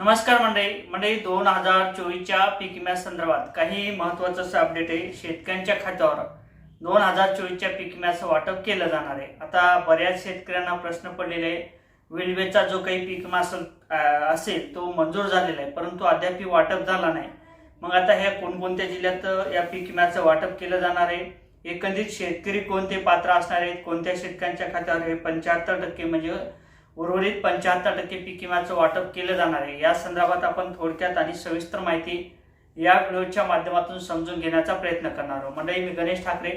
नमस्कार मंडळी. मंडळी दोन हजार चोवीसच्या पीक विम्या संदर्भात काही महत्वाचं असं अपडेट आहे. शेतकऱ्यांच्या खात्यावर दोन हजार चोवीसच्या पीक विम्याचं वाटप केलं जाणार आहे. आता बऱ्याच शेतकऱ्यांना प्रश्न पडलेले आहे. विल्वेचा जो काही पीक विमा असेल तो मंजूर झालेला आहे. परंतु अद्याप वाटप झाला नाही. मग आता ह्या कोणकोणत्या जिल्ह्यात या पीक विम्याचं वाटप केलं जाणार आहे? एकंदरीत शेतकरी कोणते पात्र असणार आहेत? कोणत्या शेतकऱ्यांच्या खात्यावर हे पंच्याहत्तर टक्के म्हणजे उर्वरित पंच्याहत्तर टक्के पीक विम्याचं वाटप केलं जाणार आहे. या संदर्भात आपण थोडक्यात आणि सविस्तर माहिती या व्हिडिओच्या माध्यमातून समजून घेण्याचा प्रयत्न करणार आहोत. मंडळी मी गणेश ठाकरे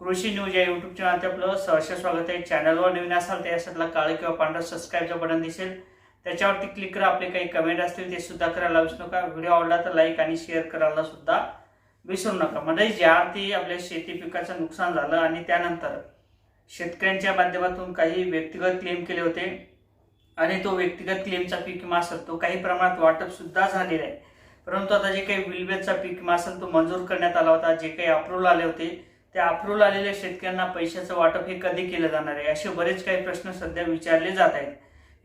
कृषी न्यूज या युट्यूब चॅनलचे आपलं सहर्ष स्वागत आहे. चॅनलवर नवीन असाल तर यासाठी काळं किंवा पांढरं सबस्क्राईबचं बटन दिसेल. त्याच्यावरती क्लिक करा. आपले काही कमेंट असतील ते सुद्धा करायला विसरू नका. व्हिडिओ आवडला तर लाईक आणि शेअर करायला सुद्धा विसरू नका. म्हणजे ज्या अर्थी आपल्या शेती पिकाचं नुकसान झालं आणि त्यानंतर शेतकऱ्यांच्या माध्यमातून काही व्यक्तिगत क्लेम केले होते. आणि तो व्यक्तिगत क्लेमचा पीक विमा असेल तो काही प्रमाणात वाटप सुद्धा झालेला आहे. परंतु आता जे काही विलवेचा पीक विमा असेल तो मंजूर करण्यात आला होता. जे काही अप्रूव्हल आले होते त्या अप्रूव्हल आलेल्या शेतकऱ्यांना पैशाचं वाटप हे कधी केलं जाणार आहे? असे बरेच काही प्रश्न सध्या विचारले जात आहेत.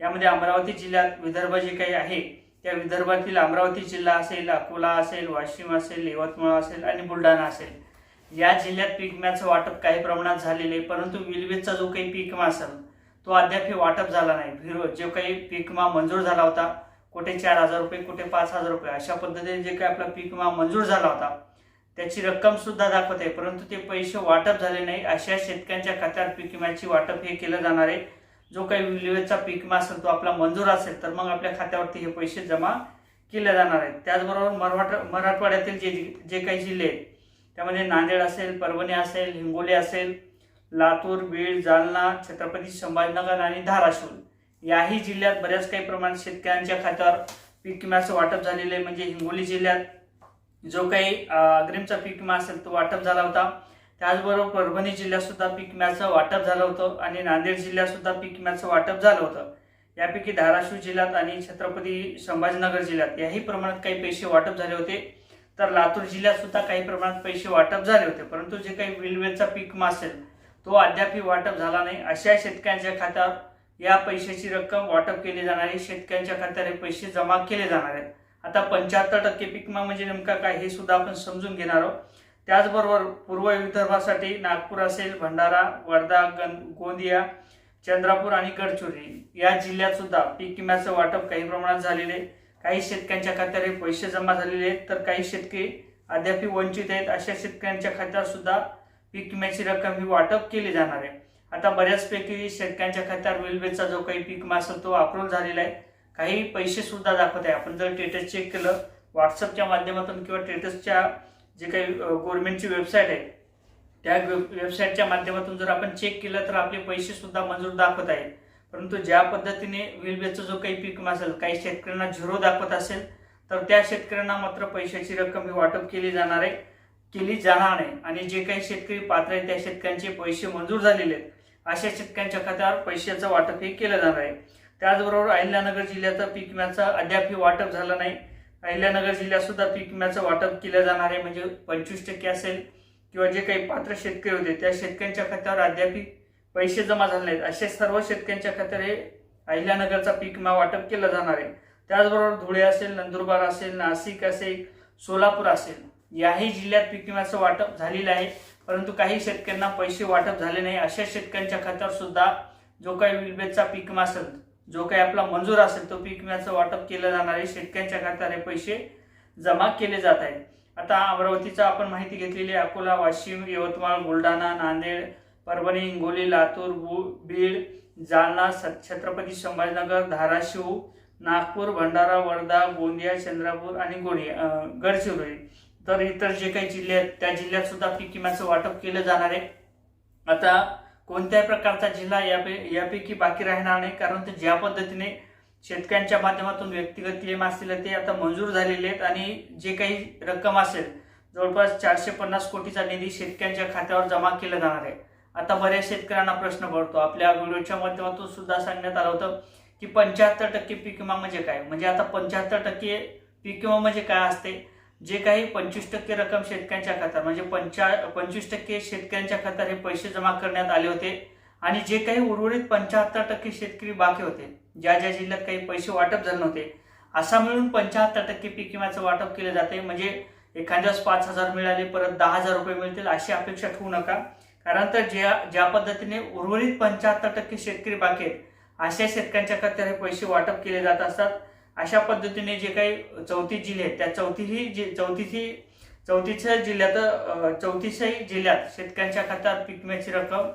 यामध्ये अमरावती जिल्ह्यात विदर्भ जे काही आहे त्या विदर्भातील अमरावती जिल्हा असेल अकोला असेल वाशिम असेल यवतमाळ असेल आणि बुलढाणा असेल. या जिल्ह्यात पीकम्याचं वाटप काही प्रमाणात झालेले आहे परंतु विलवेचा जो काही पीकमा असेल तो अद्याप वाटप झाला नाही. विरो जो काही पीक विमा मंजूर झाला होता कुठे चार हजार रुपये कुठे पाच हजार रुपये अशा पद्धतीने जे काही आपला पीक विमा मंजूर झाला होता त्याची रक्कम सुद्धा दाखवत आहे परंतु ते पैसे वाटप झाले नाही. अशा शेतकऱ्यांच्या खात्यात पीक विम्याची वाटप हे केलं जाणार आहे. जो काही विलवेचा पीक विमा असेल तो आपला मंजूर असेल तर मग आपल्या खात्यावरती हे पैसे जमा केले जाणार आहेत. त्याचबरोबर मराठ मराठवाड्यातील जे जे काही जिल्हे आहेत त्यामध्ये नांदेड असेल परभणी असेल हिंगोली असेल लातूर बीड जालना छत्रपती संभाजीनगर आणि धाराशिव. याही जिल्ह्यात बऱ्याच काही प्रमाणात शेतकऱ्यांच्या खात्यावर पीक विम्याचं वाटप झालेलं आहे. म्हणजे हिंगोली जिल्ह्यात जो काही अग्रिमचा पीक विमा असेल तो वाटप झाला होता. त्याचबरोबर परभणी जिल्ह्यातसुद्धा पीक विम्याचं वाटप झालं होतं आणि नांदेड जिल्ह्यातसुद्धा पीक विम्याचं वाटप झालं होतं. यापैकी धाराशिव जिल्ह्यात आणि छत्रपती संभाजीनगर जिल्ह्यात याही प्रमाणात काही पैसे वाटप झाले होते. तर लातूर जिल्ह्यात सुद्धा काही प्रमाणात पैसे वाटप झाले होते परंतु जे काही विलवेचा पीक मासेल असेल तो अद्यापही वाटप झाला नाही. अशा शेतकऱ्यांच्या खात्यावर या पैशाची रक्कम वाटप केली जाणार आहे. शेतकऱ्यांच्या खात्यावर हे पैसे जमा केले जाणार आहेत. आता पंच्याहत्तर टक्के पिकमा म्हणजे नेमका काय हे सुद्धा आपण समजून घेणार आहोत. त्याचबरोबर पूर्व विदर्भासाठी नागपूर असेल भंडारा वर्धा गं गोंदिया चंद्रपूर आणि गडचिरोली या जिल्ह्यात सुद्धा पीक विम्याचं वाटप काही प्रमाणात झालेले आहे. काही शेतकऱ्यांच्या खात्यावर हे पैसे जमा झालेले आहेत तर काही शेतकरी अद्यापही वंचित आहेत. अशा शेतकऱ्यांच्या खात्यावर सुद्धा पीक विम्याची रक्कम ही वाटप केली जाणार आहे. आता बऱ्याचपैकी शेतकऱ्यांच्या खात्यावर रेल्वेचा जो काही पीक विमा असेल तो अप्रूव्ह झालेला आहे. काही पैसे सुद्धा दाखवत आहे. आपण जर स्टेटस चेक केलं व्हॉट्सअपच्या माध्यमातून किंवा स्टेटसच्या जे काही गव्हर्नमेंटची वेबसाईट आहे त्या वेबसाईटच्या माध्यमातून जर आपण चेक केलं तर आपले पैसे सुद्धा मंजूर दाखवत आहे. परंतु ज्या पद्धतीने विलबेचा जो काही पीक असेल काही शेतकऱ्यांना झिरो दाखवत असेल तर त्या शेतकऱ्यांना मात्र पैशाची रक्कम ही वाटप केली जाणार आहे केली जाणार नाही आणि जे काही शेतकरी पात्र आहेत त्या शेतकऱ्यांचे पैसे मंजूर झालेले आहेत अशा शेतकऱ्यांच्या खात्यावर पैशाचं वाटप हे केलं जाणार आहे. त्याचबरोबर अहिल्यानगर जिल्ह्याचं पीक विम्याचं अद्यापही वाटप झालं नाही. अहिल्यानगर जिल्ह्यात सुद्धा पीक विम्याचं वाटप केलं जाणार आहे म्हणजे पंचवीस टक्के असेल किंवा जे काही पात्र शेतकरी होते त्या शेतकऱ्यांच्या खात्यावर अद्यापही पैसे जमा झाले नाहीत. असे सर्व शेतकऱ्यांच्या खात्यावर हे अहिल्यानगरचा पीक विमा वाटप केलं जाणार आहे. त्याचबरोबर धुळे असेल नंदुरबार असेल नाशिक असेल सोलापूर असेल याही जिल्ह्यात पीक विम्याचं वाटप झालेलं आहे. परंतु काही शेतकऱ्यांना पैसे वाटप झाले नाही. अशा शेतकऱ्यांच्या खात्यावर सुद्धा जो काही विलबेचा पीक विमा असेल जो काही आपला मंजूर असेल तो पीक विम्याचं वाटप केलं जाणार आहे. शेतकऱ्यांच्या खात्यावर हे पैसे जमा केले जात आहेत. आता अमरावतीचा आपण माहिती घेतलेली आहे. अकोला वाशिम यवतमाळ बुलढाणा नांदेड परभणी हिंगोली लातूर बीड जालना छत्रपती संभाजीनगर धाराशिव नागपूर भंडारा वर्धा गोंदिया चंद्रपूर आणि गोडी गडचिरोली. तर इतर जे काही जिल्हे आहेत त्या जिल्ह्यात सुद्धा पीक विम्याचं वाटप केलं जाणार आहे. आता कोणत्याही प्रकारचा जिल्हा यापै यापैकी बाकी राहणार नाही कारण ते ज्या पद्धतीने शेतकऱ्यांच्या माध्यमातून व्यक्तिगत क्लेम असतील ते आता मंजूर झालेले आहेत आणि जे काही रक्कम असेल जवळपास चारशे पन्नास कोटीचा निधी शेतकऱ्यांच्या खात्यावर जमा केला जाणार आहे. आता बऱ्याच शेतकऱ्यांना प्रश्न पडतो. आपल्या व्हिडिओच्या माध्यमातून सुद्धा सांगण्यात आलं होतं की पंच्याहत्तर टक्के पीक विमा म्हणजे काय? म्हणजे आता पंच्याहत्तर टक्के पीक विमा म्हणजे काय असते? जे काही पंचवीस टक्के रक्कम शेतकऱ्यांच्या खात्यात म्हणजे पंचा पंचवीस टक्के शेतकऱ्यांच्या खात्यात हे पैसे जमा करण्यात आले होते आणि जे काही उर्वरित पंच्याहत्तर टक्के शेतकरी बाकी होते ज्या ज्या जिल्ह्यात काही पैसे वाटप झाले नव्हते असा मिळून पंच्याहत्तर टक्के पीक विम्याचं वाटप केलं जाते. म्हणजे एखाद्यास पाच हजार मिळाले परत दहा हजार रुपये मिळतील अशी अपेक्षा ठेवू नका. कारण तर ज्या ज्या पद्धतीने उर्वरित पंच्याहत्तर टक्के शेतकरी बाकी आहेत अशा शेतकऱ्यांच्या खात्यात हे पैसे वाटप केले जात असतात. अशा पद्धतीने जे काही चौतीस जिल्हे आहेत त्या चौथीही जि चौतीसही चौतीसच्या जिल्ह्यात चौतीसही जिल्ह्यात शेतकऱ्यांच्या खात्यात पीक विम्याची रक्कम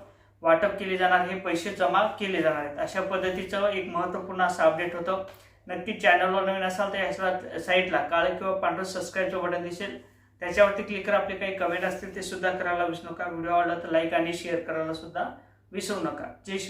वाटप केली जाणार हे पैसे जमा केले जाणार आहेत. अशा पद्धतीचं एक महत्त्वपूर्ण असं अपडेट होतं. नक्की चॅनलवर नवीन असाल तर या साईटला काळं किंवा पांढरं सबस्क्राईबचं बटन दिसेल. त्याच्यावरती क्लिक करा. आपले काही कमेंट असतील ते सुद्धा करायला विसरू नका. व्हिडिओ आवडला तर लाईक आणि शेअर करायला सुद्धा विसरू नका. जय शिव.